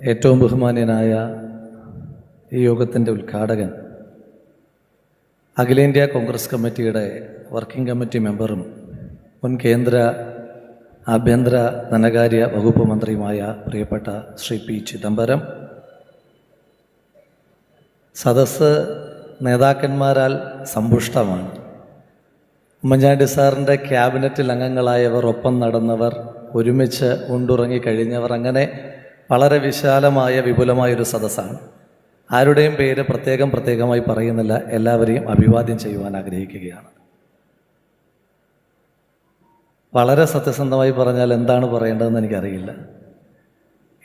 ഏറ്റവും ബഹുമാന്യനായ ഈ യോഗത്തിന്റെ ഉദ്ഘാടകൻ അഖിലേന്ത്യാ കോൺഗ്രസ് കമ്മിറ്റിയുടെ വർക്കിംഗ് കമ്മിറ്റി മെമ്പറും മുൻ കേന്ദ്ര ആഭ്യന്തര ധനകാര്യ വകുപ്പ് മന്ത്രിയുമായ പ്രിയപ്പെട്ട ശ്രീ പി ചിദംബരം സദസ്സ് നേതാക്കന്മാരാൽ സമ്പുഷ്ടമാണ്. ഉമ്മൻചാണ്ടി സാറിന്റെ ക്യാബിനറ്റിൽ അംഗങ്ങളായവർ ഒപ്പം നടന്നവർ ഒരുമിച്ച് ഉണ്ടുറങ്ങി കഴിഞ്ഞവർ അങ്ങനെ വളരെ വിശാലമായ വിപുലമായൊരു സദസ്സാണ്. ആരുടെയും പേര് പ്രത്യേകം പ്രത്യേകമായി പറയുന്നില്ല. എല്ലാവരെയും അഭിവാദ്യം ചെയ്യുവാൻ ആഗ്രഹിക്കുകയാണ്. വളരെ സത്യസന്ധമായി പറഞ്ഞാൽ എന്താണ് പറയേണ്ടതെന്ന് എനിക്കറിയില്ല.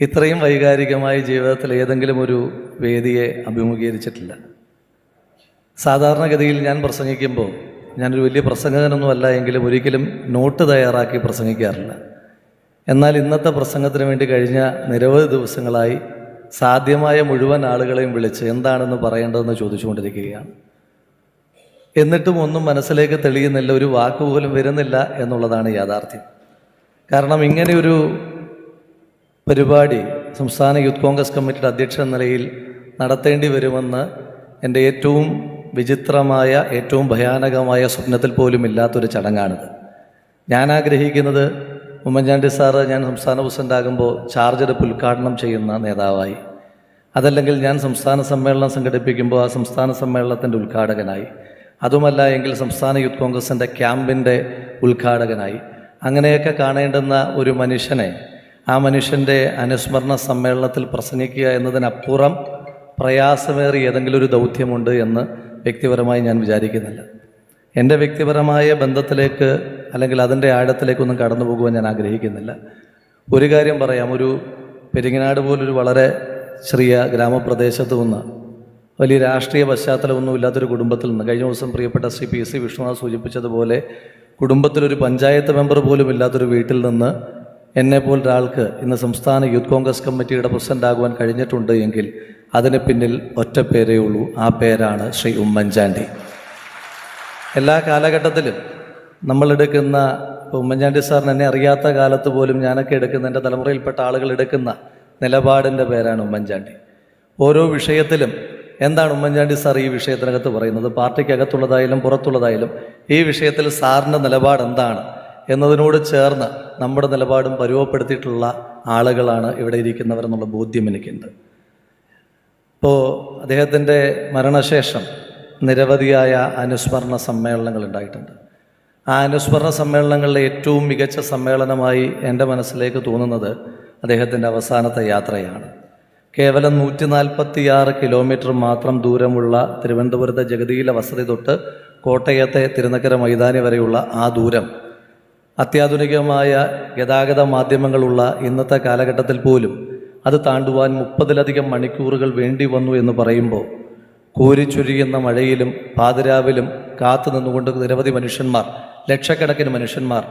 ഇത്രയും വൈകാരികമായി ജീവിതത്തിൽ ഏതെങ്കിലും ഒരു വേദിയെ അഭിമുഖീകരിച്ചിട്ടില്ല. സാധാരണഗതിയിൽ ഞാൻ പ്രസംഗിക്കുമ്പോൾ ഞാനൊരു വലിയ പ്രസംഗകനൊന്നുമല്ല എങ്കിലും ഒരിക്കലും നോട്ട് തയ്യാറാക്കി പ്രസംഗിക്കാറില്ല. എന്നാൽ ഇന്നത്തെ പ്രസംഗത്തിന് വേണ്ടി കഴിഞ്ഞ നിരവധി ദിവസങ്ങളായി സാധ്യമായ മുഴുവൻ ആളുകളെയും വിളിച്ച് എന്താണെന്ന് പറയേണ്ടതെന്ന് ചോദിച്ചുകൊണ്ടിരിക്കുകയാണ്. എന്നിട്ടും ഒന്നും മനസ്സിലേക്ക് തെളിയുന്നില്ല ഒരു വാക്ക് പോലും വരുന്നില്ല എന്നുള്ളതാണ് യാഥാർത്ഥ്യം. കാരണം ഇങ്ങനെയൊരു പരിപാടി സംസ്ഥാന യൂത്ത് കോൺഗ്രസ് കമ്മിറ്റിയുടെ അധ്യക്ഷൻ എന്ന നിലയിൽ നടത്തേണ്ടി വരുമെന്ന് എന്റെ ഏറ്റവും വിചിത്രമായ ഏറ്റവും ഭയാനകമായ സ്വപ്നത്തിൽ പോലും ഇല്ലാത്തൊരു ചടങ്ങാണിത്. ഞാൻ ആഗ്രഹിക്കുന്നത് ഉമ്മൻചാണ്ടി സാറ് ഞാൻ സംസ്ഥാന പ്രസിഡന്റ് ആകുമ്പോൾ ചാർജ് ഉദ്ഘാടനം ചെയ്യുന്ന നേതാവായി. അതല്ലെങ്കിൽ ഞാൻ സംസ്ഥാന സമ്മേളനം സംഘടിപ്പിക്കുമ്പോൾ ആ സംസ്ഥാന സമ്മേളനത്തിന്റെ ഉദ്ഘാടകനായി. അതുമല്ല എങ്കിൽ സംസ്ഥാന യൂത്ത് കോൺഗ്രസിന്റെ ക്യാമ്പിന്റെ ഉദ്ഘാടകനായി. അങ്ങനെയൊക്കെ കാണേണ്ടുന്ന ഒരു മനുഷ്യനെ ആ മനുഷ്യന്റെ അനുസ്മരണ സമ്മേളനത്തിൽ പ്രസംഗിക്കുക എന്നതിനപ്പുറം പ്രയാസമേറിയ ഏതെങ്കിലും ഒരു ദൗത്യമുണ്ട് എന്ന് വ്യക്തിപരമായി ഞാൻ വിചാരിക്കുന്നില്ല. എന്റെ വ്യക്തിപരമായ ബന്ധത്തിലേക്ക് അല്ലെങ്കിൽ അതിന്റെ ആഴത്തിലേക്കൊന്നും കടന്നു പോകുവാൻ ഞാൻ ആഗ്രഹിക്കുന്നില്ല. ഒരു കാര്യം പറയാം. ഒരു പെരിങ്ങനാട് പോലൊരു വളരെ ചെറിയ ഗ്രാമപ്രദേശത്ത് നിന്ന് വലിയ രാഷ്ട്രീയ പശ്ചാത്തലമൊന്നും ഇല്ലാത്തൊരു കുടുംബത്തിൽ നിന്ന് കഴിഞ്ഞ ദിവസം പ്രിയപ്പെട്ട ശ്രീ പി സി വിഷ്ണുനാഥ് സൂചിപ്പിച്ചതുപോലെ കുടുംബത്തിലൊരു പഞ്ചായത്ത് മെമ്പർ പോലും ഇല്ലാത്തൊരു വീട്ടിൽ നിന്ന് എന്നെ പോലൊരാൾക്ക് ഇന്ന് സംസ്ഥാന യൂത്ത് കോൺഗ്രസ് കമ്മിറ്റിയുടെ പ്രസിഡന്റ് ആകുവാൻ കഴിഞ്ഞിട്ടുണ്ട് എങ്കിൽ അതിന് പിന്നിൽ ഒറ്റ പേരേ ഉള്ളൂ. ആ പേരാണ് ശ്രീ ഉമ്മൻചാണ്ടി. എല്ലാ കാലഘട്ടത്തിലും നമ്മളെടുക്കുന്ന ഉമ്മൻചാണ്ടി സാറിന് എന്നെ അറിയാത്ത കാലത്ത് പോലും ഞാനൊക്കെ എടുക്കുന്ന എന്റെ തലമുറയിൽപ്പെട്ട ആളുകൾ എടുക്കുന്ന നിലപാടിന്റെ പേരാണ് ഉമ്മൻചാണ്ടി. ഓരോ വിഷയത്തിലും എന്താണ് ഉമ്മൻചാണ്ടി സാർ ഈ വിഷയത്തിനകത്ത് പറയുന്നത്? പാർട്ടിക്കകത്തുള്ളതായാലും പുറത്തുള്ളതായാലും ഈ വിഷയത്തിൽ സാറിന്റെ നിലപാട് എന്താണ് എന്നതിനോട് ചേർന്ന് നമ്മുടെ നിലപാടും പരുവപ്പെടുത്തിയിട്ടുള്ള ആളുകളാണ് ഇവിടെ ഇരിക്കുന്നവരെന്നുള്ള ബോധ്യം എനിക്കുണ്ട്. ഇപ്പോൾ അദ്ദേഹത്തിന്റെ മരണശേഷം നിരവധിയായ അനുസ്മരണ സമ്മേളനങ്ങൾ ഉണ്ടായിട്ടുണ്ട്. ആ അനുസ്മരണ സമ്മേളനങ്ങളിലെ ഏറ്റവും മികച്ച സമ്മേളനമായി എന്റെ മനസ്സിലേക്ക് തോന്നുന്നത് അദ്ദേഹത്തിന്റെ അവസാനത്തെ യാത്രയാണ്. കേവലം നൂറ്റി നാൽപ്പത്തിയാറ് കിലോമീറ്റർ മാത്രം ദൂരമുള്ള തിരുവനന്തപുരത്തെ ജഗതിയിലെ വസതി തൊട്ട് കോട്ടയത്തെ തിരുനക്കര മൈതാനി വരെയുള്ള ആ ദൂരം. അത്യാധുനികമായ ഗതാഗത മാധ്യമങ്ങളുള്ള ഇന്നത്തെ കാലഘട്ടത്തിൽ പോലും അത് താണ്ടുവാൻ മുപ്പതിലധികം മണിക്കൂറുകൾ വേണ്ടി വന്നു എന്ന് പറയുമ്പോൾ കോരിച്ചൊരിയുന്ന മഴയിലും പാതിരാവിലും കാത്തു നിന്നുകൊണ്ട് നിരവധി മനുഷ്യന്മാർ ലക്ഷക്കണക്കിന് മനുഷ്യന്മാർ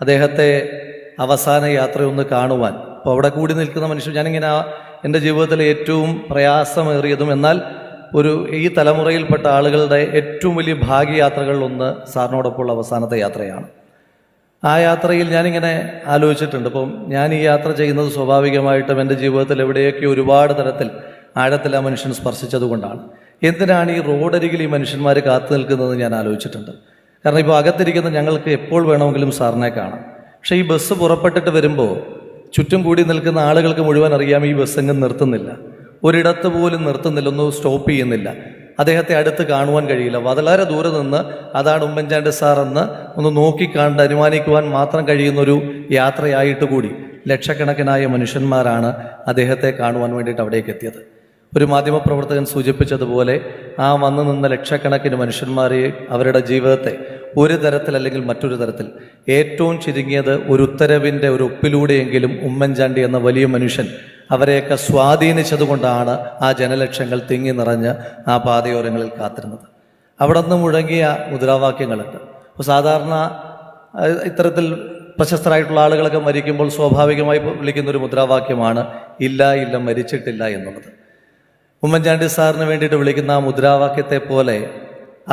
അദ്ദേഹത്തെ അവസാന യാത്രയൊന്ന് കാണുവാൻ. അപ്പോൾ അവിടെ കൂടി നിൽക്കുന്ന മനുഷ്യൻ ഞാനിങ്ങനെ എന്റെ ജീവിതത്തിലെ ഏറ്റവും പ്രയാസമേറിയതും എന്നാൽ ഒരു ഈ തലമുറയിൽപ്പെട്ട ആളുകളുടെ ഏറ്റവും വലിയ ഭാഗ്യയാത്രകളിലൊന്ന് സാറിനോടൊപ്പമുള്ള അവസാനത്തെ യാത്രയാണ്. ആ യാത്രയിൽ ഞാനിങ്ങനെ ആലോചിച്ചിട്ടുണ്ട്. അപ്പം ഞാൻ ഈ യാത്ര ചെയ്യുന്നത് സ്വാഭാവികമായിട്ടും എന്റെ ജീവിതത്തിൽ എവിടെയൊക്കെ ഒരുപാട് തരത്തിൽ ആഴത്തിൽ ആ മനുഷ്യൻ സ്പർശിച്ചതുകൊണ്ടാണ്. എന്തിനാണ് ഈ റോഡരികിൽ ഈ മനുഷ്യന്മാർ കാത്തു നിൽക്കുന്നത് ഞാൻ ആലോചിച്ചിട്ടുണ്ട്. കാരണം ഇപ്പോൾ അകത്തിരിക്കുന്ന ഞങ്ങൾക്ക് എപ്പോൾ വേണമെങ്കിലും സാറിനെ കാണാം. പക്ഷേ ഈ ബസ് പുറപ്പെട്ടിട്ട് വരുമ്പോൾ ചുറ്റും കൂടി നിൽക്കുന്ന ആളുകൾക്ക് മുഴുവൻ അറിയാം ഈ ബസ് എങ്ങും നിർത്തുന്നില്ല. ഒരിടത്ത് പോലും നിർത്തുന്നില്ല ഒന്നും സ്റ്റോപ്പ് ചെയ്യുന്നില്ല. അദ്ദേഹത്തെ അടുത്ത് കാണുവാൻ കഴിയില്ല. വളരെ ദൂരെ നിന്ന് അതാണ് ഉമ്മൻചാണ്ടി സാർ എന്ന് ഒന്ന് നോക്കിക്കണ്ട് അനുമാനിക്കുവാൻ മാത്രം കഴിയുന്ന ഒരു യാത്രയായിട്ട് കൂടി ലക്ഷക്കണക്കിനായ മനുഷ്യന്മാരാണ് അദ്ദേഹത്തെ കാണുവാൻ വേണ്ടിയിട്ട് അവിടേക്ക് എത്തിയത്. ഒരു മാധ്യമപ്രവർത്തകൻ സൂചിപ്പിച്ചതുപോലെ ആ വന്നു നിന്ന ലക്ഷക്കണക്കിന് മനുഷ്യന്മാരെ അവരുടെ ജീവിതത്തെ ഒരു തരത്തിൽ അല്ലെങ്കിൽ മറ്റൊരു തരത്തിൽ ഏറ്റവും ചുരുങ്ങിയത് ഒരു ഉത്തരവിന്റെ ഒരു ഒപ്പിലൂടെയെങ്കിലും ഉമ്മൻചാണ്ടി എന്ന വലിയ മനുഷ്യൻ അവരെയൊക്കെ സ്വാധീനിച്ചതുകൊണ്ടാണ് ആ ജനലക്ഷങ്ങൾ തിങ്ങി നിറഞ്ഞ് ആ പാതയോരങ്ങളിൽ കാത്തിരുന്നത്. അവിടെ നിന്ന് മുഴങ്ങിയ മുദ്രാവാക്യങ്ങളുണ്ട്. അപ്പോൾ സാധാരണ ഇത്തരത്തിൽ പ്രശസ്തരായിട്ടുള്ള ആളുകളൊക്കെ മരിക്കുമ്പോൾ സ്വാഭാവികമായി വിളിക്കുന്ന ഒരു മുദ്രാവാക്യമാണ് ഇല്ല ഇല്ല മരിച്ചിട്ടില്ല എന്നുള്ളത്. ഉമ്മൻചാണ്ടി സാറിന് വേണ്ടിയിട്ട് വിളിക്കുന്ന ആ മുദ്രാവാക്യത്തെ പോലെ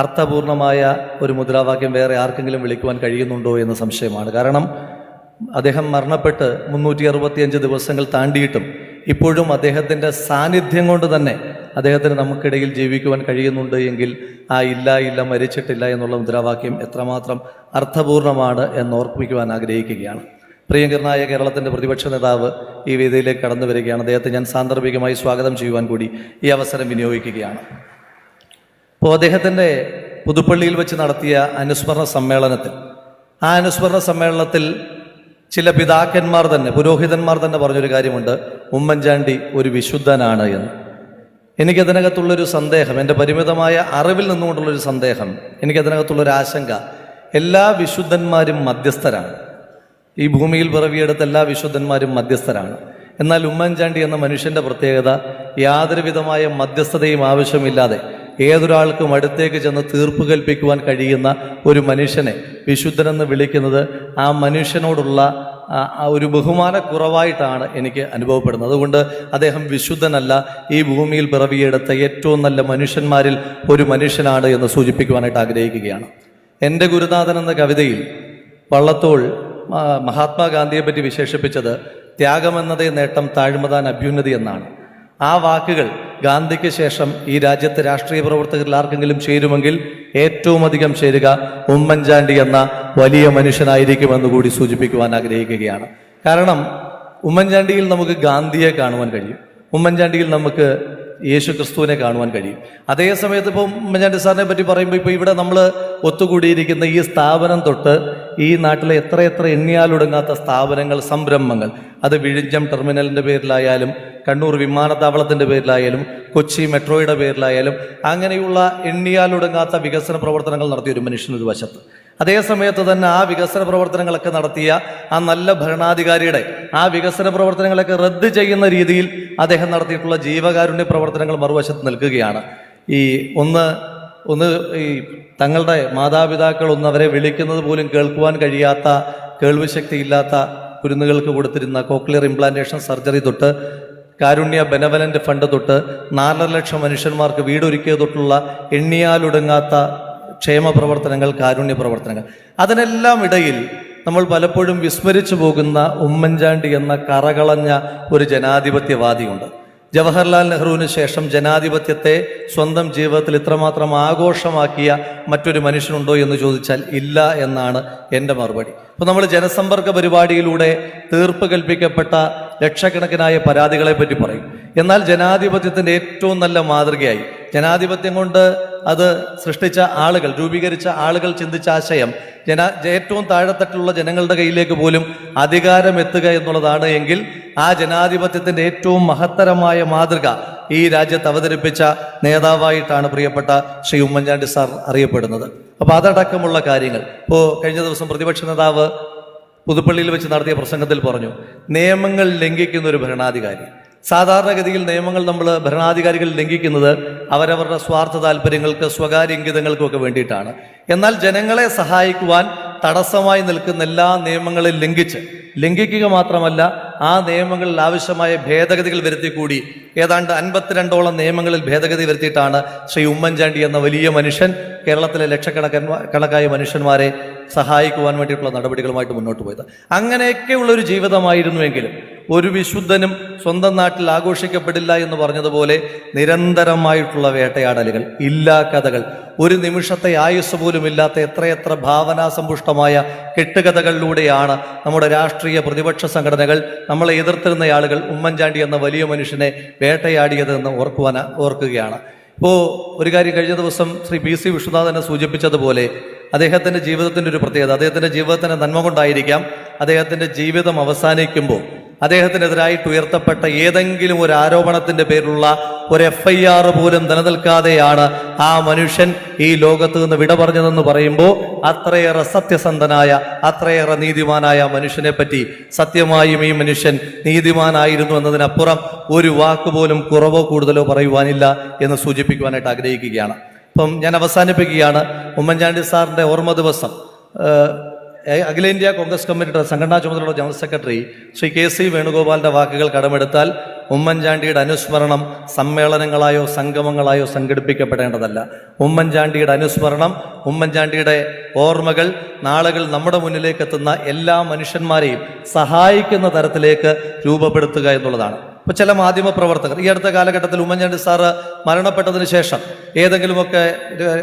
അർത്ഥപൂർണമായ ഒരു മുദ്രാവാക്യം വേറെ ആർക്കെങ്കിലും വിളിക്കുവാൻ കഴിയുന്നുണ്ടോ എന്ന സംശയമാണ്. കാരണം അദ്ദേഹം മരണപ്പെട്ട് മുന്നൂറ്റി അറുപത്തിയഞ്ച് ദിവസങ്ങൾ താണ്ടിയിട്ടും ഇപ്പോഴും അദ്ദേഹത്തിന്റെ സാന്നിധ്യം കൊണ്ട് തന്നെ അദ്ദേഹത്തിന് നമുക്കിടയിൽ ജീവിക്കുവാൻ കഴിയുന്നുണ്ട് എങ്കിൽ ആ ഇല്ല ഇല്ല മരിച്ചിട്ടില്ല എന്നുള്ള മുദ്രാവാക്യം എത്രമാത്രം അർത്ഥപൂർണമാണ് എന്ന് ഓർമ്മിക്കുവാൻ ആഗ്രഹിക്കുകയാണ്. പ്രിയങ്കരനായ കേരളത്തിന്റെ പ്രതിപക്ഷ നേതാവ് ഈ വേദിയിലേക്ക് കടന്നു വരികയാണ്. അദ്ദേഹത്തെ ഞാൻ സാന്ദർഭികമായി സ്വാഗതം ചെയ്യുവാൻ കൂടി ഈ അവസരം വിനിയോഗിക്കുകയാണ്. അപ്പോൾ അദ്ദേഹത്തിന്റെ പുതുപ്പള്ളിയിൽ വെച്ച് നടത്തിയ അനുസ്മരണ സമ്മേളനത്തിൽ ആ അനുസ്മരണ സമ്മേളനത്തിൽ ചില പിതാക്കന്മാർ തന്നെ പുരോഹിതന്മാർ തന്നെ പറഞ്ഞൊരു കാര്യമുണ്ട്. ഉമ്മൻചാണ്ടി ഒരു വിശുദ്ധനാണ് എന്ന്. എനിക്കതിനകത്തുള്ളൊരു സന്ദേഹം എന്റെ പരിമിതമായ അറിവിൽ നിന്നുകൊണ്ടുള്ളൊരു സന്ദേഹം എനിക്കതിനകത്തുള്ളൊരു ആശങ്ക എല്ലാ വിശുദ്ധന്മാരും മധ്യസ്ഥരാണ്. ഈ ഭൂമിയിൽ പിറവിയെടുത്ത എല്ലാ വിശുദ്ധന്മാരും മധ്യസ്ഥരാണ്. എന്നാൽ ഉമ്മൻചാണ്ടി എന്ന മനുഷ്യന്റെ പ്രത്യേകത യാതൊരു വിധമായ മധ്യസ്ഥതയും ആവശ്യമില്ലാതെ ഏതൊരാൾക്കും അടുത്തേക്ക് ചെന്ന് തീർപ്പ് കൽപ്പിക്കുവാൻ കഴിയുന്ന ഒരു മനുഷ്യനെ വിശുദ്ധനെന്ന് വിളിക്കുന്നത് ആ മനുഷ്യനോടുള്ള ഒരു ബഹുമാനക്കുറവായിട്ടാണ് എനിക്ക് അനുഭവപ്പെടുന്നത്. അതുകൊണ്ട് അദ്ദേഹം വിശുദ്ധനല്ല ഈ ഭൂമിയിൽ പിറവിയെടുത്ത ഏറ്റവും നല്ല മനുഷ്യന്മാരിൽ ഒരു മനുഷ്യനാണ് എന്ന് സൂചിപ്പിക്കുവാനായിട്ട് ആഗ്രഹിക്കുകയാണ്. എന്റെ ഗുരുനാഥൻ എന്ന കവിതയിൽ വള്ളത്തോൾ മഹാത്മാഗാന്ധിയെ പറ്റി വിശേഷിപ്പിച്ചത് ത്യാഗമെന്നതേ നേട്ടം താഴ്മതാൻ അഭ്യുന്നതി എന്നാണ്. ആ വാക്കുകൾ ഗാന്ധിക്ക് ശേഷം ഈ രാജ്യത്തെ രാഷ്ട്രീയ പ്രവർത്തകരിൽ ആർക്കെങ്കിലും ചേരുമെങ്കിൽ ഏറ്റവും അധികം ചേരുക ഉമ്മൻചാണ്ടി എന്ന വലിയ മനുഷ്യനായിരിക്കുമെന്ന് കൂടി സൂചിപ്പിക്കുവാൻ ആഗ്രഹിക്കുകയാണ്. കാരണം ഉമ്മൻചാണ്ടിയിൽ നമുക്ക് ഗാന്ധിയെ കാണുവാൻ കഴിയും. ഉമ്മൻചാണ്ടിയിൽ നമുക്ക് യേശു ക്രിസ്തുവിനെ കാണുവാൻ കഴിയും. അതേ സമയത്ത് ഇപ്പം ഉമ്മൻചാണ്ടി സാറിനെ പറ്റി പറയുമ്പോൾ ഇപ്പോൾ ഇവിടെ നമ്മൾ ഒത്തുകൂടിയിരിക്കുന്ന ഈ സ്ഥാപനം തൊട്ട് ഈ നാട്ടിലെ എത്രയെത്ര എണ്ണിയാലൊടുങ്ങാത്ത സ്ഥാപനങ്ങൾ സംരംഭങ്ങൾ. അത് വിഴിഞ്ഞം ടെർമിനലിന്റെ പേരിലായാലും കണ്ണൂർ വിമാനത്താവളത്തിന്റെ പേരിലായാലും കൊച്ചി മെട്രോയുടെ പേരിലായാലും അങ്ങനെയുള്ള എണ്ണിയാലൊടുങ്ങാത്ത വികസന പ്രവർത്തനങ്ങൾ നടത്തിയ ഒരു മനുഷ്യൻ ഒരു വശത്ത്. അതേ സമയത്ത് തന്നെ ആ വികസന പ്രവർത്തനങ്ങളൊക്കെ നടത്തിയ ആ നല്ല ഭരണാധികാരിയുടെ ആ വികസന പ്രവർത്തനങ്ങളൊക്കെ റദ്ദ് ചെയ്യുന്ന രീതിയിൽ അദ്ദേഹം നടത്തിയിട്ടുള്ള ജീവകാരുണ്യ പ്രവർത്തനങ്ങൾ മറുവശത്ത് നിൽക്കുകയാണ്. ഈ ഒന്ന് ഒന്ന് ഈ തങ്ങളുടെ മാതാപിതാക്കൾ ഒന്ന് അവരെ വിളിക്കുന്നത് പോലും കേൾക്കുവാൻ കഴിയാത്ത കേൾവിശക്തിയില്ലാത്ത കുരുന്നുകൾക്ക് കൊടുത്തിരുന്ന കോക്ലിയർ ഇംപ്ലാന്റേഷൻ സർജറി തൊട്ട് കാരുണ്യ ബെനവലന്റ് ഫണ്ട് തൊട്ട് നാലര ലക്ഷം മനുഷ്യന്മാർക്ക് വീടൊരുക്കിയത് തൊട്ടുള്ള എണ്ണിയാലൊടുങ്ങാത്ത ക്ഷേമ പ്രവർത്തനങ്ങൾ കാരുണ്യ പ്രവർത്തനങ്ങൾ. അതിനെല്ലാം ഇടയിൽ നമ്മൾ പലപ്പോഴും വിസ്മരിച്ചു പോകുന്ന ഉമ്മൻചാണ്ടി എന്ന കറകളഞ്ഞ ഒരു ജനാധിപത്യവാദിയുണ്ട്. ജവഹർലാൽ നെഹ്റുവിന് ശേഷം ജനാധിപത്യത്തെ സ്വന്തം ജീവിതത്തിൽ ഇത്രമാത്രം ആഘോഷമാക്കിയ മറ്റൊരു മനുഷ്യനുണ്ടോ എന്ന് ചോദിച്ചാൽ ഇല്ല എന്നാണ് എന്റെ മറുപടി. അപ്പോൾ നമ്മൾ ജനസമ്പർക്ക പരിപാടിയിലൂടെ തീർപ്പ് കൽപ്പിക്കപ്പെട്ട ലക്ഷക്കണക്കിനായ പരാതികളെ പറ്റി പറയും. എന്നാൽ ജനാധിപത്യത്തിന്റെ ഏറ്റവും നല്ല മാതൃകയായി ജനാധിപത്യം കൊണ്ട് അത് സൃഷ്ടിച്ച ആളുകൾ രൂപീകരിച്ച ആളുകൾ ചിന്തിച്ച ആശയം ജന ഏറ്റവും താഴെത്തട്ടിലുള്ള ജനങ്ങളുടെ കയ്യിലേക്ക് പോലും അധികാരം എത്തുക എന്നുള്ളതാണ് എങ്കിൽ ആ ജനാധിപത്യത്തിന്റെ ഏറ്റവും മഹത്തരമായ മാതൃക ഈ രാജ്യത്ത് അവതരിപ്പിച്ച നേതാവായിട്ടാണ് പ്രിയപ്പെട്ട ശ്രീ ഉമ്മൻചാണ്ടി സാർ അറിയപ്പെടുന്നത്. അപ്പോൾ അതടക്കമുള്ള കാര്യങ്ങൾ. ഇപ്പോൾ കഴിഞ്ഞ ദിവസം പ്രതിപക്ഷ നേതാവ് പുതുപ്പള്ളിയിൽ വെച്ച് നടത്തിയ പ്രസംഗത്തിൽ പറഞ്ഞു നിയമങ്ങൾ ലംഘിക്കുന്ന ഒരു ഭരണാധികാരി സാധാരണഗതിയിൽ നിയമങ്ങൾ നമ്മൾ ഭരണാധികാരികൾ ലംഘിക്കുന്നത് അവരവരുടെ സ്വാർത്ഥ താല്പര്യങ്ങൾക്ക് സ്വകാര്യ ഇംഗിതങ്ങൾക്കുമൊക്കെ വേണ്ടിയിട്ടാണ്. എന്നാൽ ജനങ്ങളെ സഹായിക്കുവാൻ തടസ്സമായി നിൽക്കുന്ന എല്ലാ നിയമങ്ങളും ലംഘിച്ച് ലംഘിക്കുക മാത്രമല്ല ആ നിയമങ്ങളിൽ ആവശ്യമായ ഭേദഗതികൾ വരുത്തി കൂടി ഏതാണ്ട് അൻപത്തിരണ്ടോളം നിയമങ്ങളിൽ ഭേദഗതി വരുത്തിയിട്ടാണ് ശ്രീ ഉമ്മൻചാണ്ടി എന്ന വലിയ മനുഷ്യൻ കേരളത്തിലെ ലക്ഷക്കണക്കന്മാ കണക്കായ മനുഷ്യന്മാരെ സഹായിക്കുവാൻ വേണ്ടിയിട്ടുള്ള നടപടികളുമായിട്ട് മുന്നോട്ട് പോയത്. അങ്ങനെയൊക്കെയുള്ള ഒരു ജീവിതമായിരുന്നുവെങ്കിലും ഒരു വിശുദ്ധനും സ്വന്തം നാട്ടിൽ ആഘോഷിക്കപ്പെടില്ല എന്ന് പറഞ്ഞതുപോലെ നിരന്തരമായിട്ടുള്ള വേട്ടയാടലുകൾ ഇല്ലാ കഥകൾ. ഒരു നിമിഷത്തെ ആയുസ് പോലും ഇല്ലാത്ത എത്രയെത്ര ഭാവനാസമ്പുഷ്ടമായ കെട്ടുകഥകളിലൂടെയാണ് നമ്മുടെ രാഷ്ട്രീയ പ്രതിപക്ഷ സംഘടനകൾ നമ്മളെ എതിർത്തിരുന്ന ആളുകൾ ഉമ്മൻചാണ്ടി എന്ന വലിയ മനുഷ്യനെ വേട്ടയാടിയത് എന്ന് ഓർക്കുവാൻ ഓർക്കുകയാണ്. ഇപ്പോൾ ഒരു കാര്യം കഴിഞ്ഞ ദിവസം ശ്രീ പി സി വിശ്വനാഥനെ സൂചിപ്പിച്ചതുപോലെ അദ്ദേഹത്തിന്റെ ജീവിതത്തിന്റെ ഒരു പ്രത്യേകത അദ്ദേഹത്തിന്റെ ജീവിതത്തിന്റെ നന്മ കൊണ്ടായിരിക്കാം അദ്ദേഹത്തിന്റെ ജീവിതം അവസാനിക്കുമ്പോൾ അദ്ദേഹത്തിനെതിരായിട്ട് ഉയർത്തപ്പെട്ട ഏതെങ്കിലും ഒരു ആരോപണത്തിന്റെ പേരിലുള്ള ഒരു എഫ് ഐ ആർ പോലും നിലനിൽക്കാതെയാണ് ആ മനുഷ്യൻ ഈ ലോകത്ത് നിന്ന് വിട പറഞ്ഞതെന്ന് പറയുമ്പോൾ അത്രയേറെ സത്യസന്ധനായ അത്രയേറെ നീതിമാനായ മനുഷ്യനെ പറ്റി സത്യമായും ഈ മനുഷ്യൻ നീതിമാനായിരുന്നു എന്നതിനപ്പുറം ഒരു വാക്ക് പോലും കുറവോ കൂടുതലോ പറയുവാനില്ല എന്ന് സൂചിപ്പിക്കുവാനായിട്ട് ആഗ്രഹിക്കുകയാണ്. അപ്പം ഞാൻ അവസാനിപ്പിക്കുകയാണ്. ഉമ്മൻചാണ്ടി സാറിന്റെ ഓർമ്മ ദിവസം അഖിലേന്ത്യാ കോൺഗ്രസ് കമ്മിറ്റിയുടെ സംഘടനാ ചുമതലയുള്ള general secretary Shri K C വേണുഗോപാലിന്റെ വാക്കുകൾ കടമെടുത്താൽ ഉമ്മൻചാണ്ടിയുടെ അനുസ്മരണം സമ്മേളനങ്ങളായോ സംഗമങ്ങളായോ സംഘടിപ്പിക്കപ്പെടേണ്ടതല്ല. ഉമ്മൻചാണ്ടിയുടെ അനുസ്മരണം ഉമ്മൻചാണ്ടിയുടെ ഓർമ്മകൾ നാളുകൾ നമ്മുടെ മുന്നിലേക്ക് എത്തുന്ന എല്ലാ മനുഷ്യന്മാരെയും സഹായിക്കുന്ന തരത്തിലേക്ക് രൂപപ്പെടുത്തുക എന്നുള്ളതാണ്. ഇപ്പോൾ ചില മാധ്യമ പ്രവർത്തകർ ഈ അടുത്ത കാലഘട്ടത്തിൽ ഉമ്മൻചാണ്ടി സാറ് മരണപ്പെട്ടതിന് ശേഷം ഏതെങ്കിലുമൊക്കെ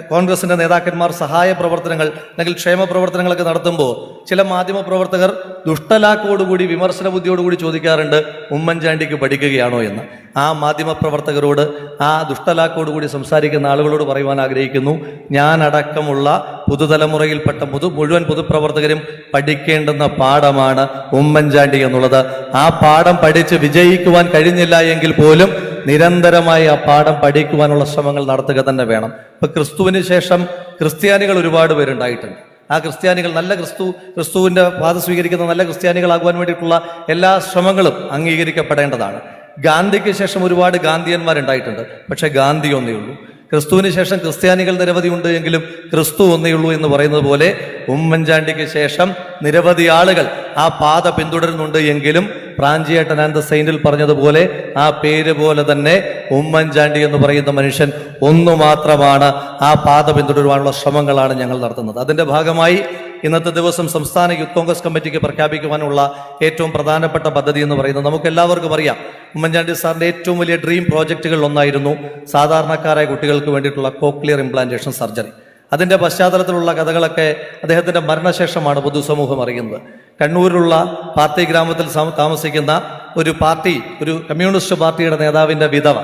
കോൺഗ്രസിന്റെ നേതാക്കന്മാർ സഹായ പ്രവർത്തനങ്ങൾ അല്ലെങ്കിൽ ക്ഷേമ പ്രവർത്തനങ്ങളൊക്കെ നടത്തുമ്പോൾ ചില മാധ്യമ പ്രവർത്തകർ ദുഷ്ടലാക്കോടുകൂടി വിമർശന ബുദ്ധിയോടുകൂടി ചോദിക്കാറുണ്ട് ഉമ്മൻചാണ്ടിക്ക് പഠിക്കുകയാണോ എന്ന്. ആ മാധ്യമപ്രവർത്തകരോട് ആ ദുഷ്ടലാക്കോടുകൂടി സംസാരിക്കുന്ന ആളുകളോട് പറയുവാൻ ആഗ്രഹിക്കുന്നു ഞാനടക്കമുള്ള പുതുതലമുറയിൽപ്പെട്ട പുതു മുഴുവൻ പൊതുപ്രവർത്തകരും പഠിക്കേണ്ടുന്ന പാഠമാണ് ഉമ്മൻചാണ്ടി എന്നുള്ളത്. ആ പാഠം പഠിച്ച് വിജയിക്കുവാൻ കഴിഞ്ഞില്ല എങ്കിൽ പോലും നിരന്തരമായി ആ പാഠം പഠിക്കുവാനുള്ള ശ്രമങ്ങൾ നടത്തുക തന്നെ വേണം. ഇപ്പൊ ക്രിസ്തുവിന് ശേഷം ക്രിസ്ത്യാനികൾ ഒരുപാട് പേരുണ്ടായിട്ടുണ്ട്. ആ ക്രിസ്ത്യാനികൾ നല്ല ക്രിസ്തു ക്രിസ്തുവിന്റെ പാത സ്വീകരിക്കുന്ന നല്ല ക്രിസ്ത്യാനികളാകുവാൻ വേണ്ടിയിട്ടുള്ള എല്ലാ ശ്രമങ്ങളും അംഗീകരിക്കപ്പെടേണ്ടതാണ്. ഗാന്ധിക്ക് ശേഷം ഒരുപാട് ഗാന്ധിയന്മാരുണ്ടായിട്ടുണ്ട്. പക്ഷെ ഗാന്ധി ഒന്നേ ഉള്ളൂ. ക്രിസ്തുവിന് ശേഷം ക്രിസ്ത്യാനികൾ നിരവധി ഉണ്ട് എങ്കിലും ക്രിസ്തു ഒന്നേ ഉള്ളൂ എന്ന് പറയുന്നത് പോലെ ഉമ്മൻചാണ്ടിക്ക് ശേഷം നിരവധി ആളുകൾ ആ പാത പിന്തുടരുന്നുണ്ട് എങ്കിലും പ്രാഞ്ചിയേട്ടനാനന്ദ സെയിന്റിൽ പറഞ്ഞതുപോലെ ആ പേര് പോലെ തന്നെ ഉമ്മൻചാണ്ടി എന്ന് പറയുന്ന മനുഷ്യൻ ഒന്നു മാത്രമാണ് ആ പാത പിന്തുടരുവാനുള്ള ശ്രമങ്ങളാണ് ഞങ്ങൾ നടത്തുന്നത്. അതിന്റെ ഭാഗമായി ഇന്നത്തെ ദിവസം സംസ്ഥാന യൂത്ത് കോൺഗ്രസ് കമ്മിറ്റിക്ക് പ്രഖ്യാപിക്കുവാനുള്ള ഏറ്റവും പ്രധാനപ്പെട്ട പദ്ധതി എന്ന് പറയുന്നത് നമുക്ക് എല്ലാവർക്കും അറിയാം. ഉമ്മൻചാണ്ടി സാറിന്റെ ഏറ്റവും വലിയ ഡ്രീം പ്രോജക്റ്റുകളിൽ ഒന്നായിരുന്നു സാധാരണക്കാരായ കുട്ടികൾക്ക് വേണ്ടിയിട്ടുള്ള കോക്ലിയർ ഇംപ്ലാന്റേഷൻ സർജറി. അതിന്റെ പശ്ചാത്തലത്തിലുള്ള കഥകളൊക്കെ അദ്ദേഹത്തിന്റെ മരണശേഷമാണ് പൊതുസമൂഹം അറിയുന്നത്. കണ്ണൂരിലുള്ള പാർട്ടി ഗ്രാമത്തിൽ താമസിക്കുന്ന ഒരു പാർട്ടി ഒരു കമ്മ്യൂണിസ്റ്റ് പാർട്ടിയുടെ നേതാവിന്റെ വിധവ.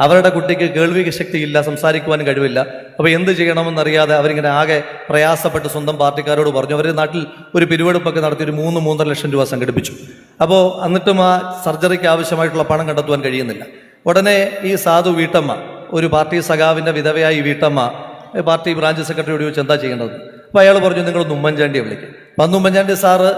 അവരുടെ കുട്ടിക്ക് കേൾവി ശക്തിയില്ല സംസാരിക്കുവാൻ കഴിവില്ല. അപ്പോൾ എന്ത് ചെയ്യണമെന്നറിയാതെ അവരിങ്ങനെ ആകെ പ്രയാസപ്പെട്ട് സ്വന്തം പാർട്ടിക്കാരോട് പറഞ്ഞു. അവർ നാട്ടിൽ ഒരു പിരിവെടുപ്പൊക്കെ നടത്തി ഒരു മൂന്ന് മൂന്നര ലക്ഷം രൂപ സംഘടിപ്പിച്ചു. അപ്പോൾ എന്നിട്ടും ആ സർജറിക്ക് ആവശ്യമായിട്ടുള്ള പണം കണ്ടെത്തുവാൻ കഴിയുന്നില്ല. ഉടനെ ഈ സാധു വീട്ടമ്മ ഒരു പാർട്ടി സഖാവിന്റെ വിധവയായി വീട്ടമ്മ പാർട്ടി ബ്രാഞ്ച് സെക്രട്ടറിയോട് ചോദിച്ചു എന്താ ചെയ്യേണ്ടത്? അപ്പോൾ അയാൾ പറഞ്ഞു നിങ്ങളൊന്ന് ഉമ്മൻചാണ്ടിയെ വിളിക്കും. അപ്പം അന്ന് ഉമ്മൻചാണ്ടി സാറ്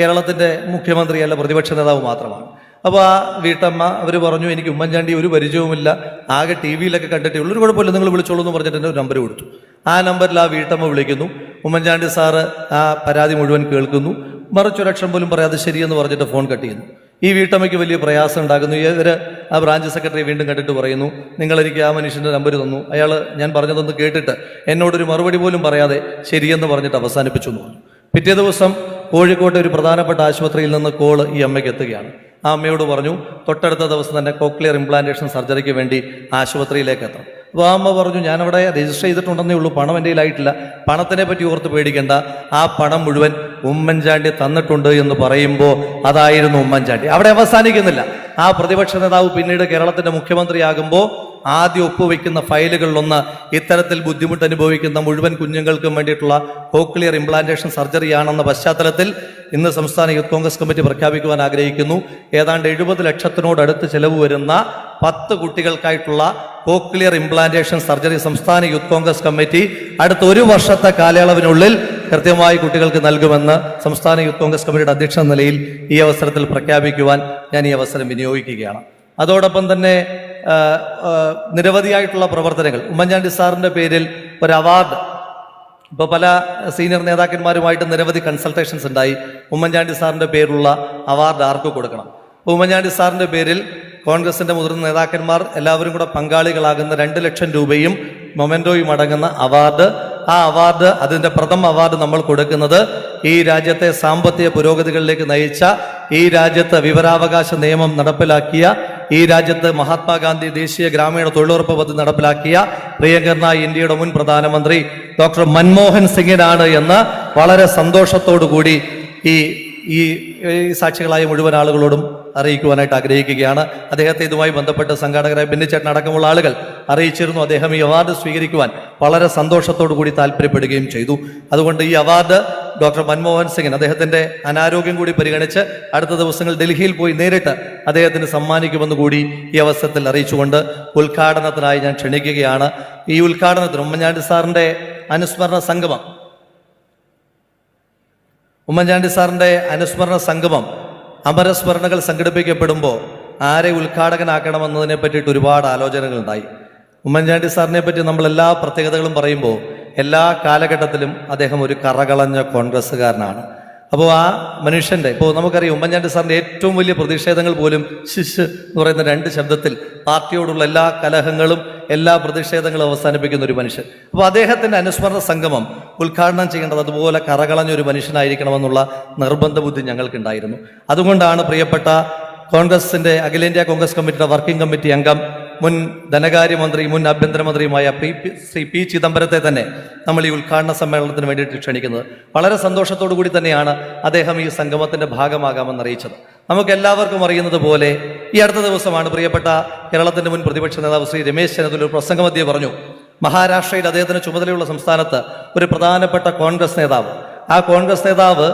കേരളത്തിന്റെ മുഖ്യമന്ത്രിയല്ല പ്രതിപക്ഷ നേതാവ് മാത്രമാണ്. അപ്പോൾ ആ വീട്ടമ്മ അവർ പറഞ്ഞു എനിക്ക് ഉമ്മൻചാണ്ടി ഒരു പരിചയവുമില്ല. ആകെ ടി വിയിലൊക്കെ കണ്ടിട്ടേ ഒരു കുഴപ്പമില്ല നിങ്ങൾ വിളിച്ചോളൂ എന്ന് പറഞ്ഞിട്ട് എന്റെ ഒരു നമ്പർ കൊടുത്തു. ആ നമ്പറിൽ ആ വീട്ടമ്മ വിളിക്കുന്നു. ഉമ്മൻചാണ്ടി സാറ് ആ പരാതി മുഴുവൻ കേൾക്കുന്നു. മറിച്ചൊരക്ഷം പോലും പറയാതെ ശരിയെന്ന് പറഞ്ഞിട്ട് ഫോൺ കട്ട് ചെയ്യുന്നു. ഈ വീട്ടമ്മയ്ക്ക് വലിയ പ്രയാസം ഉണ്ടാകുന്നു. ഇവർ ആ ബ്രാഞ്ച് സെക്രട്ടറി വീണ്ടും കണ്ടിട്ട് പറയുന്നു നിങ്ങൾ എനിക്ക് ആ മനുഷ്യന്റെ നമ്പർ തന്നു. അയാൾ ഞാൻ പറഞ്ഞതൊന്ന് കേട്ടിട്ട് എന്നോടൊരു മറുപടി പോലും പറയാതെ ശരിയെന്ന് പറഞ്ഞിട്ട് അവസാനിപ്പിച്ചു എന്ന് പറഞ്ഞു. പിറ്റേ ദിവസം കോഴിക്കോട്ടെ ഒരു പ്രധാനപ്പെട്ട ആശുപത്രിയിൽ നിന്ന് കോൾ ഈ അമ്മയ്ക്ക് എത്തുകയാണ്. ആ അമ്മയോട് പറഞ്ഞു തൊട്ടടുത്ത ദിവസം തന്നെ കോക്ലിയർ ഇംപ്ലാന്റേഷൻ സർജറിക്ക് വേണ്ടി ആശുപത്രിയിലേക്ക് എത്തണം. അമ്മ പറഞ്ഞു ഞാനവിടെ രജിസ്റ്റർ ചെയ്തിട്ടുണ്ടെന്നേ ഉള്ളൂ പണം എന്റെ കയ്യിലായിട്ടില്ല. പണത്തിനെ പറ്റി ഓർത്ത് പേടിക്കേണ്ട. ആ പണം മുഴുവൻ ഉമ്മൻചാണ്ടി തന്നിട്ടുണ്ട് എന്ന് പറയുമ്പോൾ അതായിരുന്നു ഉമ്മൻചാണ്ടി. അവിടെ അവസാനിക്കുന്നില്ല. ആ പ്രതിപക്ഷ നേതാവ് പിന്നീട് കേരളത്തിന്റെ മുഖ്യമന്ത്രിയാകുമ്പോൾ ആദ്യം ഒപ്പുവെക്കുന്ന ഫയലുകളിലൊന്ന് ഇത്തരത്തിൽ ബുദ്ധിമുട്ട് അനുഭവിക്കുന്ന മുഴുവൻ കുഞ്ഞുങ്ങൾക്കും വേണ്ടിയിട്ടുള്ള കോക്ലിയർ ഇംപ്ലാന്റേഷൻ സർജറിയാണെന്ന പശ്ചാത്തലത്തിൽ ഇന്ന് സംസ്ഥാന യൂത്ത് കോൺഗ്രസ് കമ്മിറ്റി പ്രഖ്യാപിക്കുവാൻ ആഗ്രഹിക്കുന്നു. ഏതാണ്ട് എഴുപത് ലക്ഷത്തിനോടടുത്ത് ചെലവ് വരുന്ന പത്ത് കുട്ടികൾക്കായിട്ടുള്ള കോക്ലിയർ ഇംപ്ലാന്റേഷൻ സർജറി സംസ്ഥാന യൂത്ത് കോൺഗ്രസ് കമ്മിറ്റി അടുത്ത ഒരു വർഷത്തെ കാലയളവിനുള്ളിൽ കൃത്യമായി കുട്ടികൾക്ക് നൽകുമെന്ന് സംസ്ഥാന യൂത്ത് കോൺഗ്രസ് കമ്മിറ്റിയുടെ അധ്യക്ഷ നിലയിൽ ഈ അവസരത്തിൽ പ്രഖ്യാപിക്കുവാൻ ഞാൻ ഈ അവസരം വിനിയോഗിക്കുകയാണ്. അതോടൊപ്പം തന്നെ നിരവധിയായിട്ടുള്ള പ്രവർത്തനങ്ങൾ. ഉമ്മൻചാണ്ടി സാറിന്റെ പേരിൽ ഒരു അവാർഡ് ഇപ്പോൾ പല സീനിയർ നേതാക്കന്മാരുമായിട്ട് നിരവധി കൺസൾട്ടേഷൻസ് ഉണ്ടായി. ഉമ്മൻചാണ്ടി സാറിന്റെ പേരിലുള്ള അവാർഡ് ആർക്ക് കൊടുക്കണം? അപ്പോൾ ഉമ്മൻചാണ്ടി സാറിന്റെ പേരിൽ കോൺഗ്രസിന്റെ മുതിർന്ന നേതാക്കന്മാർ എല്ലാവരും കൂടെ പങ്കാളികളാകുന്ന രണ്ട് ലക്ഷം രൂപയും മൊമെന്റോയും അടങ്ങുന്ന അവാർഡ് ആ അവാർഡ് അതിന്റെ പ്രഥമ അവാർഡ് നമ്മൾ കൊടുക്കുന്നത് ഈ രാജ്യത്തെ സാമ്പത്തിക പുരോഗതികളിലേക്ക് നയിച്ച ഈ രാജ്യത്ത് വിവരാവകാശ നിയമം നടപ്പിലാക്കിയ ഈ രാജ്യത്ത് മഹാത്മാഗാന്ധി ദേശീയ ഗ്രാമീണ തൊഴിലുറപ്പ് പദ്ധതി നടപ്പിലാക്കിയ പ്രിയങ്കരനായ ഇന്ത്യയുടെ മുൻ പ്രധാനമന്ത്രി ഡോക്ടർ മൻമോഹൻ സിംഗിനാണ് എന്ന് വളരെ സന്തോഷത്തോടു കൂടി ഈ ഈ സാക്ഷികളായ മുഴുവൻ ആളുകളോടും അറിയിക്കുവാനായിട്ട് ആഗ്രഹിക്കുകയാണ്. അദ്ദേഹത്തെ ഇതുമായി ബന്ധപ്പെട്ട് സംഘാടകരായ ബെന്നിച്ചേട്ടൻ അടക്കമുള്ള ആളുകൾ അറിയിച്ചിരുന്നു. അദ്ദേഹം ഈ അവാർഡ് സ്വീകരിക്കുവാൻ വളരെ സന്തോഷത്തോടു കൂടി താല്പര്യപ്പെടുകയും ചെയ്തു. അതുകൊണ്ട് ഈ അവാർഡ് ഡോക്ടർ മൻമോഹൻ സിംഗിന് അദ്ദേഹത്തിന്റെ അനാരോഗ്യം കൂടി പരിഗണിച്ച് അടുത്ത ദിവസങ്ങൾ ഡൽഹിയിൽ പോയി നേരിട്ട് അദ്ദേഹത്തിന് സമ്മാനിക്കുമെന്ന് കൂടി ഈ അവസരത്തിൽ അറിയിച്ചുകൊണ്ട് ഉദ്ഘാടനത്തിനായി ഞാൻ ക്ഷണിക്കുകയാണ്. ഈ ഉദ്ഘാടനത്തിന് ഉമ്മൻചാണ്ടി സാറിന്റെ അനുസ്മരണ സംഗമം. ഉമ്മൻചാണ്ടി സാറിന്റെ അനുസ്മരണ സംഗമം അമരസ്മരണകൾ സംഘടിപ്പിക്കപ്പെടുമ്പോൾ ആരെ ഉദ്ഘാടകനാക്കണമെന്നതിനെ പറ്റിയിട്ട് ഒരുപാട് ആലോചനകൾ ഉണ്ടായി ഉമ്മൻചാണ്ടി സാറിനെ പറ്റി നമ്മൾ എല്ലാ പ്രത്യേകതകളും പറയുമ്പോൾ എല്ലാ കാലഘട്ടത്തിലും അദ്ദേഹം ഒരു കറകളഞ്ഞ കോൺഗ്രസ്സുകാരനാണ്. അപ്പോൾ ആ മനുഷ്യന്റെ ഇപ്പോൾ നമുക്കറിയാം ഉമ്മൻചാണ്ടി സാറിന്റെ ഏറ്റവും വലിയ പ്രതിഷേധങ്ങൾ പോലും ശിശ് എന്ന് പറയുന്ന രണ്ട് ശബ്ദത്തിൽ പാർട്ടിയോടുള്ള എല്ലാ കലഹങ്ങളും എല്ലാ പ്രതിഷേധങ്ങളും അവസാനിപ്പിക്കുന്ന ഒരു മനുഷ്യൻ. അപ്പോൾ അദ്ദേഹത്തിന്റെ അനുസ്മരണ സംഗമം ഉദ്ഘാടനം ചെയ്യേണ്ടത് അതുപോലെ കറകളഞ്ഞ ഒരു മനുഷ്യനായിരിക്കണമെന്നുള്ള നിർബന്ധ ബുദ്ധി ഞങ്ങൾക്കുണ്ടായിരുന്നു. അതുകൊണ്ടാണ് പ്രിയപ്പെട്ട കോൺഗ്രസിന്റെ അഖിലേന്ത്യാ കോൺഗ്രസ് കമ്മിറ്റിയുടെ വർക്കിംഗ് കമ്മിറ്റി അംഗം മുൻ ധനകാര്യമന്ത്രി മുൻ ആഭ്യന്തരമന്ത്രിയുമായ പി ശ്രീ പി ചിദംബരത്തെ തന്നെ നമ്മൾ ഈ ഉദ്ഘാടന സമ്മേളനത്തിന് വേണ്ടിയിട്ട് ക്ഷണിക്കുന്നത്. വളരെ സന്തോഷത്തോടു കൂടി തന്നെയാണ് അദ്ദേഹം ഈ സംഗമത്തിന്റെ ഭാഗമാകാമെന്ന് അറിയിച്ചത്. നമുക്ക് എല്ലാവർക്കും അറിയുന്നത് പോലെ ഈ അടുത്ത ദിവസമാണ് പ്രിയപ്പെട്ട കേരളത്തിന്റെ മുൻ പ്രതിപക്ഷ നേതാവ് ശ്രീ രമേശ് ചെന്നിത്തല ഒരു പ്രസംഗമധ്യേ പറഞ്ഞു മഹാരാഷ്ട്രയിൽ അദ്ദേഹത്തിന് ചുമതലയുള്ള സംസ്ഥാനത്ത് ഒരു പ്രധാനപ്പെട്ട കോൺഗ്രസ് നേതാവ്. ആ കോൺഗ്രസ് നേതാവ്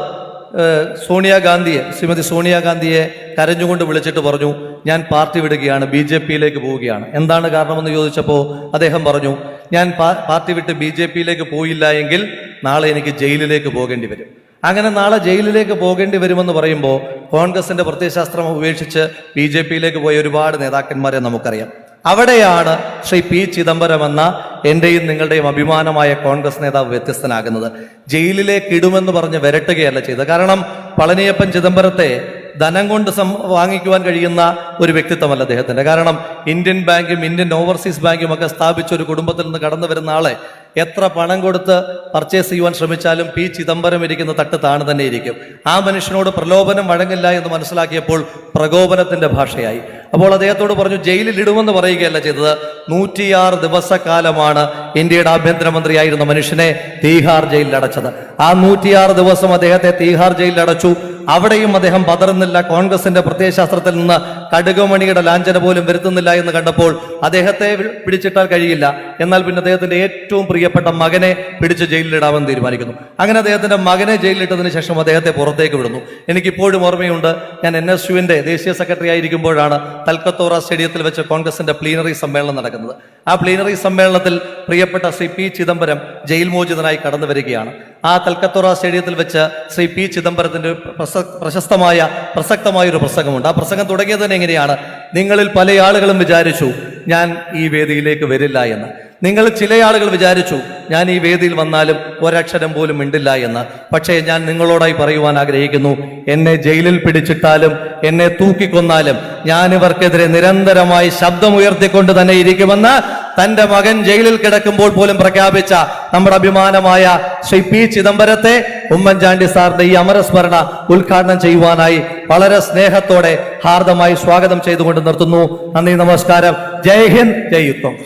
സോണിയാഗാന്ധിയെ ശ്രീമതി സോണിയാഗാന്ധിയെ കരഞ്ഞുകൊണ്ട് വിളിച്ചിട്ട് പറഞ്ഞു ഞാൻ പാർട്ടി വിടുകയാണ് ബി ജെ പിയിലേക്ക് പോവുകയാണ്. എന്താണ് കാരണമെന്ന് ചോദിച്ചപ്പോൾ അദ്ദേഹം പറഞ്ഞു ഞാൻ പാർട്ടി വിട്ട് ബി ജെ പിയിലേക്ക് പോയില്ല എങ്കിൽ നാളെ എനിക്ക് ജയിലിലേക്ക് പോകേണ്ടി വരും. അങ്ങനെ നാളെ ജയിലിലേക്ക് പോകേണ്ടി വരുമെന്ന് പറയുമ്പോൾ കോൺഗ്രസിന്റെ പ്രത്യയശാസ്ത്രം ഉപേക്ഷിച്ച് ബി ജെ പിയിലേക്ക് പോയ ഒരുപാട് നേതാക്കന്മാരെ നമുക്കറിയാം. അവിടെയാണ് ശ്രീ പി ചിദംബരം എന്ന എന്റെയും നിങ്ങളുടെയും അഭിമാനമായ കോൺഗ്രസ് നേതാവ് വ്യത്യസ്തനാകുന്നത്. ജയിലിലേക്ക് ഇടുമെന്ന് പറഞ്ഞ് വരട്ടുകയല്ല ചെയ്തത്. കാരണം പളനിയപ്പൻ ചിദംബരത്തെ ധനം കൊണ്ട് സം വാങ്ങിക്കുവാൻ കഴിയുന്ന ഒരു വ്യക്തിത്വമല്ല അദ്ദേഹത്തിന്റെ. കാരണം ഇന്ത്യൻ ബാങ്കും ഇന്ത്യൻ ഓവർസീസ് ബാങ്കും ഒക്കെ സ്ഥാപിച്ച ഒരു കുടുംബത്തിൽ നിന്ന് കടന്നു വരുന്ന ആളെ എത്ര പണം കൊടുത്ത് പർച്ചേസ് ചെയ്യുവാൻ ശ്രമിച്ചാലും പി ചിദംബരം ഇരിക്കുന്ന തട്ട് താണു തന്നെ ഇരിക്കും ആ മനുഷ്യനോട് പ്രലോഭനം വഴങ്ങില്ല എന്ന് മനസ്സിലാക്കിയപ്പോൾ പ്രകോപനത്തിന്റെ ഭാഷയായി. അപ്പോൾ അദ്ദേഹത്തോട് പറഞ്ഞു ജയിലിൽ ഇടുമെന്ന് പറയുകയല്ല ചെയ്തത്. നൂറ്റിയാറ് ദിവസക്കാലമാണ് ഇന്ത്യയുടെ ആഭ്യന്തരമന്ത്രിയായിരുന്ന മനുഷ്യനെ തീഹാർ ജയിലിൽ അടച്ചത്. ആ നൂറ്റിയാറ് ദിവസം അദ്ദേഹത്തെ തീഹാർ ജയിലിൽ അടച്ചു. അവിടെയും അദ്ദേഹം പതറുന്നില്ല. കോൺഗ്രസിന്റെ പ്രത്യയശാസ്ത്രത്തിൽ നിന്ന് കടുകുമണിയുടെ ലാഞ്ചന പോലും വരുത്തുന്നില്ല എന്ന് കണ്ടപ്പോൾ അദ്ദേഹത്തെ പിടിച്ചിട്ടാൽ കഴിയില്ല. എന്നാൽ പിന്നെ അദ്ദേഹത്തിന്റെ ഏറ്റവും പ്രിയപ്പെട്ട മകനെ പിടിച്ച് ജയിലിലിടാമെന്ന് തീരുമാനിക്കുന്നു. അങ്ങനെ അദ്ദേഹത്തിന്റെ മകനെ ജയിലിലിട്ടതിന് ശേഷം അദ്ദേഹത്തെ പുറത്തേക്ക് വിടുന്നു. എനിക്കിപ്പോഴും ഓർമ്മയുണ്ട് ഞാൻ എൻ എസ് യുവിന്റെ ദേശീയ സെക്രട്ടറി ആയിരിക്കുമ്പോഴാണ് തൽക്കത്തോറ സ്റ്റേഡിയത്തിൽ വെച്ച് കോൺഗ്രസിന്റെ പ്ലീനറി സമ്മേളനം നടക്കുന്നത്. ആ പ്ലീനറി സമ്മേളനത്തിൽ പ്രിയപ്പെട്ട ശ്രീ പി ചിദംബരം ജയിൽ മോചിതനായി കടന്നു വരികയാണ് ആ തൽക്കത്തോറ സ്റ്റേഡിയത്തിൽ വെച്ച് ശ്രീ പി ചിദംബരത്തിന്റെ പ്രസ- പ്രശസ്തമായ പ്രസക്തമായ ഒരു പ്രസംഗമുണ്ട്. ആ പ്രസംഗം തുടങ്ങിയത് തന്നെ എങ്ങനെയാണ്? നിങ്ങളിൽ പല ആളുകളും വിചാരിച്ചു ഞാൻ ഈ വേദിയിലേക്ക് വരില്ല എന്ന്. നിങ്ങൾ ചില ആളുകൾ വിചാരിച്ചു ഞാൻ ഈ വേദിയിൽ വന്നാലും ഒരക്ഷരം പോലും മിണ്ടില്ല എന്ന്. പക്ഷേ ഞാൻ നിങ്ങളോടായി പറയുവാൻ ആഗ്രഹിക്കുന്നു എന്നെ ജയിലിൽ പിടിച്ചിട്ടാലും എന്നെ തൂക്കിക്കൊന്നാലും ഞാൻ ഇവർക്കെതിരെ നിരന്തരമായി ശബ്ദമുയർത്തിക്കൊണ്ട് തന്നെ ഇരിക്കുമെന്ന് തന്റെ മകൻ ജയിലിൽ കിടക്കുമ്പോൾ പോലും പ്രഖ്യാപിച്ച നമ്മുടെ അഭിമാനമായ ശ്രീ പി ചിദംബരത്തെ ഉമ്മൻചാണ്ടി സാറിന്റെ ഈ അമരസ്മരണ ഉദ്ഘാടനം ചെയ്യുവാനായി വളരെ സ്നേഹത്തോടെ ഹാർദമായി സ്വാഗതം ചെയ്തുകൊണ്ട് നിർത്തുന്നു. നന്ദി നമസ്കാരം. ജയ് ഹിന്ദ് ജയ് യുദ്ധം.